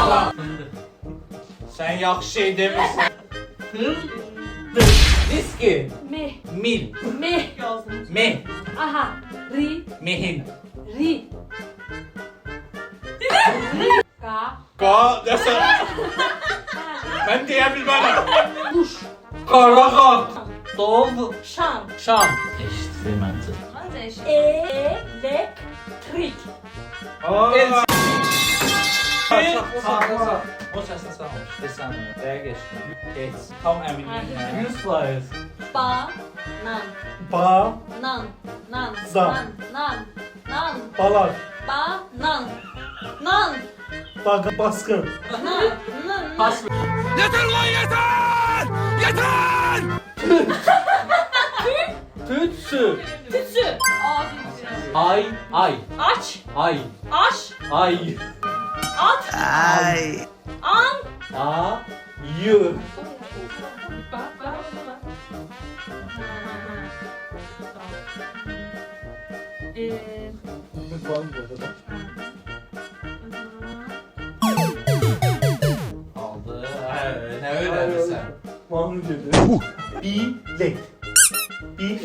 Salam. Sen yaxşı şey demişsin. Fındık. Viski. Me. Mil. Me. Meh. Aha. Ri. Mehin. Ri. Ka. Ka desen. Ben diyebilmem. Kuş. Karaha. Dov. Şan. Şam. Eşitlementi. Elektrik. El. El. Sağ sağ. O sağ olmuş. Desem. Eğer geçtim. Geç. Tam eminim yani. 100 faiz. Ba. Nan. Ba. Nan. Nan. Zam. Nan. Nan. Nan. Balar. Ba. Nan. Nan. Bak baskın. Nan. Nan. Nan. Pas. Tütsü. Tütsü. Ay. Ay. Aç. Ay. Aş. Ay. At. An. A. Y. Eee. Aldı. Evet, ne öyle sen? Mahmut dedi. Bilet. Bi.